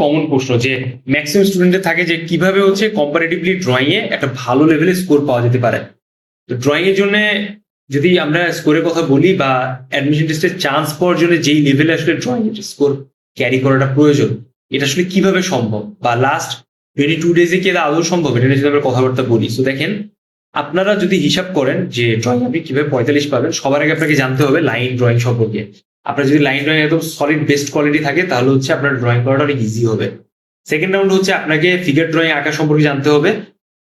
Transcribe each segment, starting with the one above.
Common প্রশ্ন যে maximum স্টুডেন্টের থাকে যে কীভাবে হচ্ছে কম্পারেটিভলি ড্রয়িং এ একটা ভালো লেভেলে স্কোর পাওয়া যেতে পারে। তো ড্রয়িং এর জন্য যদি আমরা স্কোরের কথা বলি বা অ্যাডমিশন টেস্টে চান্স পাওয়ার জন্য যেই লেভেলে আসলে ড্রয়িং এর স্কোর ক্যারি করাটা প্রয়োজন, এটা আসলে কীভাবে সম্ভব? বা লাস্ট টোয়েন্টি টু ডেজে কি এটা আদৌ সম্ভব? এটা নিয়ে যদি আমরা কথাবার্তা বলি। তো দেখেন, আপনারা যদি হিসাব করেন যে ড্রয়িং আপনি কীভাবে পঁয়তাল্লিশ পাবেন, সবার আগে আপনাকে জানতে হবে লাইন ড্রয়িং সম্পর্কে। আপনার যদি লাইন ড্রয়িং একদম সলিড বেস্ট কোয়ালিটি থাকে তাহলে হচ্ছে আপনার ড্রয়িং করাটা অনেক ইজি হবে। সেকেন্ড রাউন্ড হচ্ছে আপনাকে ফিগার ড্রয়িং আঁকা সম্পর্কে জানতে হবে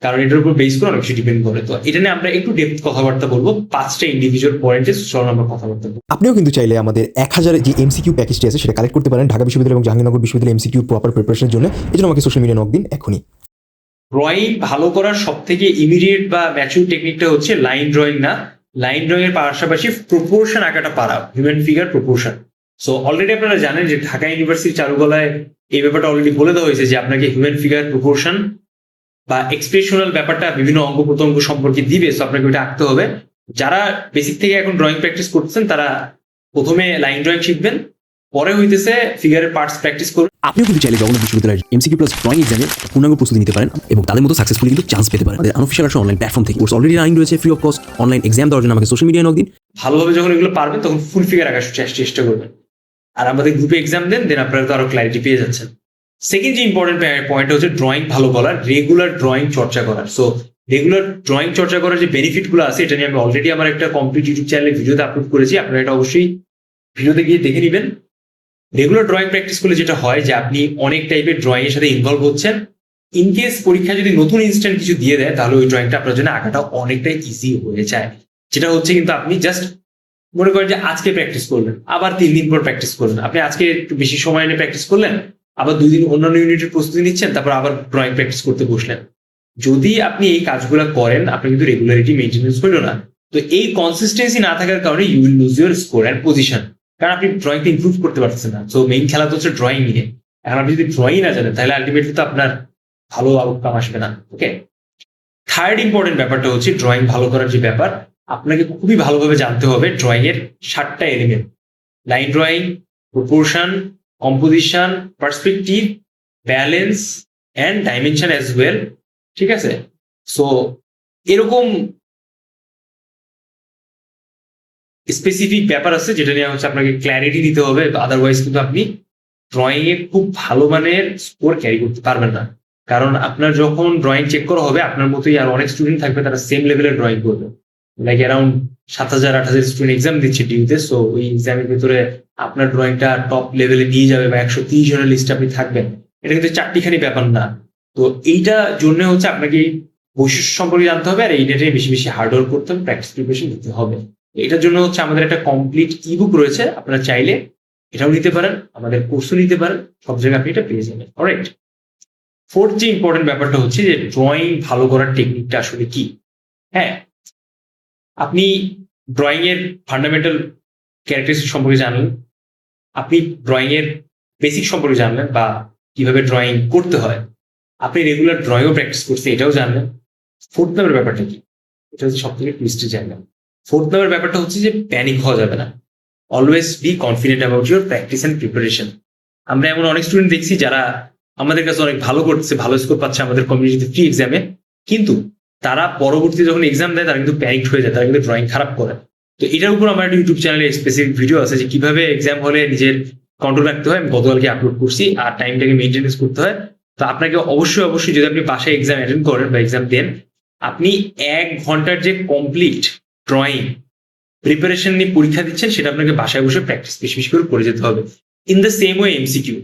কারণ এটার উপর বেস করে অনেক কিছু ডিপেন্ড করে। তো এটা নিয়ে আমরা একটু ডেপথ কথাবার্তা বলব পাঁচটা ইন্ডিভিজুয়াল পয়েন্টে চলো আমরা কথাবার্তা বলব আপনিও কিন্তু চাইলে আমাদের এক হাজার যে এমসিকিউ প্যাকেজটি আছে সেটা কালেক্ট করতে পারেন ঢাকা বিশ্ববিদ্যালয় এবং জাহাঙ্গীরনগর বিশ্ববিদ্যালয় এমসিকিউ প্রপার প্রিপারেশনের জন্য। এই জন্য আমাকে সোশ্যাল মিডিয়া নক দিন এখনই। ড্রয়িং ভালো করার সব থেকে ইমিডিয়েট বা ম্যাচুর টেকনিকটা হচ্ছে লাইন ড্রয়িং না। লাইন ড্রয়িং এর পাশাপাশি প্রপোর্শন আঁকাটা পারা human figure proportion so already আপনারা জানেন যে ঢাকা ইউনিভার্সিটি চারুকলায় এই ব্যাপারটা অলরেডি বলে দেওয়া হয়েছে যে আপনাকে হিউম্যান ফিগার প্রপোর্শন বা এক্সপ্রেশনাল ব্যাপারটা বিভিন্ন অঙ্গ প্রত্যঙ্গ সম্পর্কে দিবে সো আপনাকে ওইটা আঁকতে হবে। যারা বেসিক থেকে এখন ড্রয়িং প্র্যাকটিস করছেন তারা প্রথমে লাইন ড্রয়িং শিখবেন পরে হইতেছে ফিগারের পার্টস প্র্যাকটিস করবেন আপনিও কিন্তু চাইলে জগন্নাথ বিশ্ববিদ্যালয়ের এমসিকিউ প্লাস ড্রয়িং এক্সামে পূর্ণাঙ্গ প্রস্তুতি নিতে পারেন এবং তাদের মতো সাকসেসফুলি কিন্তু চান্স পেতে পারেন। আমাদের আনঅফিসিয়াল একটা অনলাইন প্ল্যাটফর্ম থেকে কোর্স অলরেডি রানিং রয়েছে free of cost online exam দেওয়ার জন্য আমাকে সোশ্যাল মিডিয়ায় নক দিন। ভালোভাবে যখন এগুলো পারবেন তখন ফুল ফিগার আঁকার চেষ্টা- চেষ্টা করবেন। আর আমাদের গ্রুপে এক্সাম দেন দেন আপনারা তো আরও ক্লারিটি পেয়ে যাচ্ছেন। সেকেন্ড যে ইম্পর্টেন্ট পয়েন্ট হচ্ছে ড্রয়িং ভালো করার রেগুলার ড্রয়িং চর্চা করার। সো রেগুলার ড্রয়িং চর্চা করার যে বেনিফিটগুলো আছে এটা নিয়ে আমি অলরেডি আমার একটা কমপ্লিট ইউটিউব চ্যানেলে ভিডিওতে আপলোড করেছি। আপনারা এটা অবশ্যই ভিডিওতে গিয়ে দেখে নেবেন। রেগুলার ড্রয়িং প্র্যাকটিস করলে যেটা হয় যে আপনি অনেক টাইপের ড্রয়িং এর সাথে ইনভলভ হচ্ছেন। ইন কেস পরীক্ষায় যদি নতুন ইনস্ট্যান্ট কিছু দিয়ে দেয়, তাহলে ওই ড্রয়িংটা আপনার জন্য আঁকাটা অনেকটাই ইজি হয়ে যায়। যেটা হচ্ছে কিন্তু আপনি জাস্ট মনে করেন যে আজকে প্র্যাকটিস করলেন, আবার তিন দিন পর প্র্যাকটিস করলেন। আপনি আজকে একটু বেশি সময় নিয়ে প্র্যাকটিস করলেন, আবার দুই দিন অন্যান্য ইউনিটের প্রস্তুতি নিচ্ছেন, তারপর আবার ড্রয়িং প্র্যাকটিস করতে বসলেন। যদি আপনি এই কাজগুলো করেন আপনি কিন্তু রেগুলারিটি মেনটেন্স হইল না। তো এই কনসিস্টেন্সি না থাকার কারণে you will lose your score and position কারণ আপনি ড্রয়িংটা ইম্প্রুভ করতে পারছেন না। তো মেইন খেলা তো হচ্ছে ড্রয়িং নিয়ে। এখন আপনি যদি ড্রয়িং না জানেন, তাহলে আলটিমেটলি তো আপনার ভালো আউটকাম আসবে না। ওকে থার্ড ইম্পর্টেন্ট ব্যাপারটা হচ্ছে ড্রয়িং ভালো করার যে ব্যাপার, আপনাকে খুবই ভালোভাবে জানতে হবে ড্রয়িং এর সাতটা element line drawing proportion composition perspective balance and dimension as well ঠিক আছে? সো এরকম স্পেসিফিক ব্যাপার আছে যেটা নিয়ে হচ্ছে আপনাকে ক্ল্যারিটি দিতে হবে আদারওয়াইজ কিন্তু আপনি ড্রয়িং এ খুব ভালো মানের স্কোর ক্যারি করতে পারবেন না। কারণ আপনার যখন ড্রয়িং চেক করা হবে, আপনার মতোই আর অনেক স্টুডেন্ট থাকবে, তারা সেম লেভেলের ড্রয়িং করবে। লাইক অ্যারাউন্ড সাত হাজার, আট হাজার স্টুডেন্ট এক্সাম দিচ্ছে ডিউতে সো ওই এক্সামের ভিতরে আপনার ড্রয়িংটা টপ লেভেলে নিয়ে যাবে বা একশো তিরিশ জনের লিস্টে আপনি থাকবেন। এটা কিন্তু চারটিখানি ব্যাপার না। তো এইটা জন্য হচ্ছে আপনাকে বৈশিষ্ট্য সম্পর্কে জানতে হবে, আর এইটাতে বেশি বেশি হার্ডওয়ার্ক করতে হবে প্র্যাকটিস প্রিপারেশন দিতে হবে। এটার জন্য হচ্ছে আমাদের একটা কমপ্লিট ইবুক রয়েছে, আপনারা চাইলে এটাও নিতে পারেন, আমাদের কোর্সও নিতে পারেন, সব জায়গায় আপনি এটা পেয়ে যাবেন রাইট ফোর্থ যে ইম্পর্টেন্ট ব্যাপারটা হচ্ছে যে ড্রয়িং ভালো করার টেকনিকটা আসলে কি? হ্যাঁ আপনি ড্রয়িং এর ফান্ডামেন্টাল ক্যারেক্টারিস্টিক সম্পর্কে জানলেন, আপনি ড্রয়িং এর বেসিক সম্পর্কে জানলেন বা কীভাবে ড্রয়িং করতে হয়, আপনি রেগুলার ড্রয়িংও প্র্যাকটিস করছে এটাও জানলেন। ফোর্থ নাম্বার ব্যাপারটা কি? এটা হচ্ছে সব থেকে টুইস্টের জায়গা ফোর্থ নাম্বার ব্যাপারটা হচ্ছে যে প্যানিক হওয়া যাবে না। Always be confident about your practice and preparation আমরা এমন অনেক স্টুডেন্ট দেখছি যারা আমাদের কাছে অনেক ভালো করতেছে ভালো স্কোর পাচ্ছে আমাদের কমিউনিটিতে ফ্রি এক্সামে কিন্তু তারা পরবর্তী যখন এক্সাম দেয়, তারা কিন্তু প্যানিক হয়ে যায়, তারা কিন্তু ড্রয়িং খারাপ করে। তো এটার উপর আমার একটা ইউটিউব চ্যানেলে স্পেসিফিক ভিডিও আছে যে কীভাবে এক্সাম হলে নিজের কন্ট্রোল রাখতে হয়। গতকালকে আপলোড করছি আর টাইমটাকে মেনটেনেন্স করতে হয়। তো আপনাকে অবশ্যই অবশ্যই যদি আপনি বাসায় এক্সাম অ্যাটেন্ড করেন বা এক্সাম দেন, আপনি এক ঘণ্টার যে কমপ্লিট ড্রয়িং প্রিপারেশন নিয়ে পরীক্ষা দিচ্ছেন, সেটা আপনাকে বাসায় বসে প্র্যাকটিস বেশি বেশি করে করে যেতে হবে। In the same way MCQ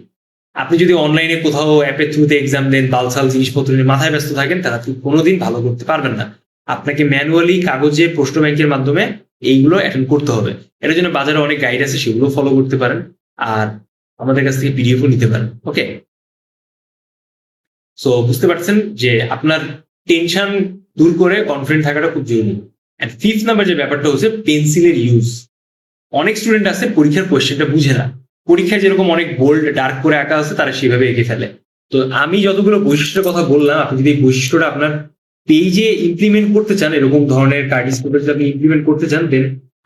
আপনি যদি অনলাইনে কোথাও অ্যাপের থ্রুতে এক্সাম দেন বালসাল জিনিসপত্র নিয়ে মাথায় ব্যস্ত থাকেন, তারা আপনি কোনোদিন ভালো করতে পারবেন না। আপনাকে ম্যানুয়ালি কাগজে, প্রশ্ন ব্যাংকের মাধ্যমে এইগুলো অ্যাটেন্ড করতে হবে। এটার জন্য বাজারে অনেক গাইড আছে, সেগুলো ফলো করতে পারেন আর আমাদের কাছ থেকে পিডিএফও নিতে পারেন ওকে সো বুঝতে পারছেন যে আপনার টেনশন দূর করে কনফিডেন্ট থাকাটা খুব জরুরি। অ্যান্ড ফিফথ নাম্বার যে ব্যাপারটা হচ্ছে পেন্সিলের ইউজ অনেক স্টুডেন্ট আছে পরীক্ষার কোয়েশ্চেনটা বুঝে না। পরীক্ষায় যেরকম অনেক বোল্ড ডার্ক করে আঁকা আছে, তারা সেভাবে এঁকে ফেলে। তো আমি যতগুলো বৈশিষ্ট্যের কথা বললাম, আপনি যদি এই বৈশিষ্ট্যটা আপনার পেজে ইমপ্লিমেন্ট করতে চান, এরকম ধরনের কার্ডিস যদি আপনি ইমপ্লিমেন্ট করতে চান দেন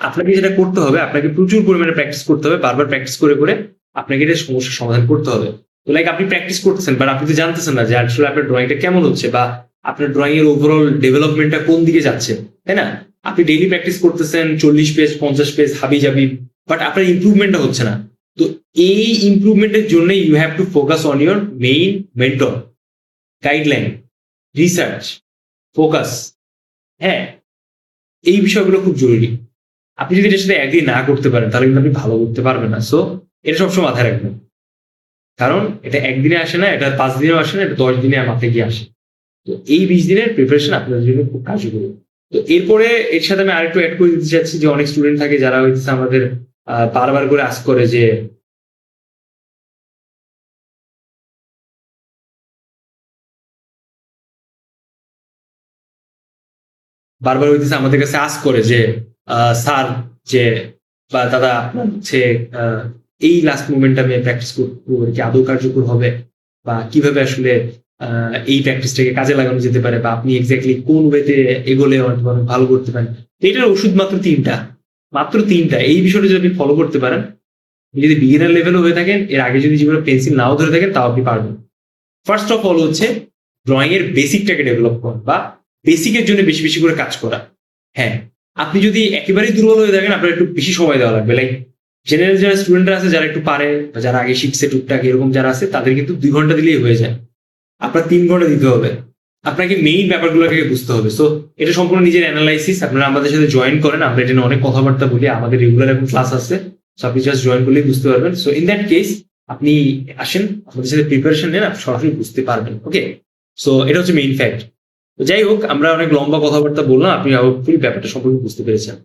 আপনাকে যেটা করতে হবে, আপনাকে প্রচুর পরিমাণে প্র্যাকটিস করতে হবে, বারবার প্র্যাকটিস করে করে আপনাকে এটা সমস্যার সমাধান করতে হবে। তো লাইক আপনি প্র্যাকটিস করতেছেন বাট আপনি তো জানতেছেন না যে আসলে আপনার ড্রয়িংটা কেমন হচ্ছে বা আপনার ড্রয়িং এর ওভারঅল ডেভেলপমেন্টটা কোন দিকে যাচ্ছে। তাই না? আপনি ডেইলি প্র্যাকটিস করতেছেন, চল্লিশ পেজ পঞ্চাশ পেজ হাবি জাবি বাট আপনার ইম্প্রুভমেন্টটা হচ্ছে না। তো এই ইমপ্রুভমেন্টের জন্য you have to focus on your main mentor guideline research focus হ্যাঁ এই বিষয়গুলো খুব জরুরি। আপনি যদি এটার সাথে একদিন না করতে পারেন, তাহলে কিন্তু আপনি ভালো করতে পারবেন না। সো এটা সবসময় মাথায় রাখবেন। কারণ এটা একদিনে আসে না, এটা পাঁচ দিনেও আসে না, এটা দশ দিনে মাথায় গিয়ে আসে। তো এই বিশ দিনের প্রিপারেশন আপনাদের জন্য খুব কার্যকরী। তো এরপরে এর সাথে আমি আরেকটু অ্যাড করে দিতে চাচ্ছি যে অনেক স্টুডেন্ট থাকে যারা হইতেছে আমাদের বারবার করে আস করে যে, বারবার হইতেছে আমাদের কাছে আস করে যে স্যার যে, বা দাদা আপনার হচ্ছে এই লাস্ট মুভমেন্ট আমি প্র্যাকটিস করব, কি আদৌ কার্যকর হবে? বা কীভাবে আসলে এই প্র্যাকটিসটাকে কাজে লাগানো যেতে পারে বা আপনি এক্স্যাক্টলি কোন ওয়েতে এগোলে অনেক ভালো করতে পারেন। এটার ওষুধ মাত্র তিনটা মাত্র তিনটা। এই বিষয়টা যদি আপনি ফলো করতে পারেন যদি বিগিনার লেভেলও হয়ে থাকেন, এর আগে যদি জীবনে পেন্সিল নাও ধরে থাকেন, তাও আপনি পারবেন। ফার্স্ট অফ অল হচ্ছে ড্রয়িং এর বেসিকটাকে ডেভেলপ করা বা বেসিকের জন্য বেশি বেশি করে কাজ করা। হ্যাঁ আপনি যদি একেবারেই দুর্বল হয়ে থাকেন, আপনার একটু বেশি সময় দেওয়া লাগবে। লাইক জেনারেল যারা স্টুডেন্টরা আছে, যারা একটু পারে বা যারা আগে শিখছে টুকটাক এরকম যারা আছে, তাদের কিন্তু দুই ঘণ্টা দিলেই হয়ে যায়। আপনার তিন ঘণ্টা দিতে হবে। আপনাকে মেইন ব্যাপারগুলোকে বুঝতে হবে। সো এটা সম্পূর্ণ নিজের অ্যানালাইসিস আপনারা আমাদের সাথে জয়েন করেন। আমরা এটা নিয়ে অনেক কথাবার্তা বলি। আমাদের রেগুলার এখন ক্লাস আছে। সো আপনি জাস্ট জয়েন করলেই বুঝতে পারবেন। সো ইন দ্যাট কেস আপনি আসেন। আমাদের সাথে প্রিপারেশন নেন। আপনি সরাসরি বুঝতে পারবেন। ওকে সো এটা হচ্ছে মেইন ফ্যাক্ট যাই হোক, আমরা অনেক লম্বা কথাবার্তা বললাম। আপনি হোপফুলি ব্যাপারটা সম্পর্কে বুঝতে পেরেছেন।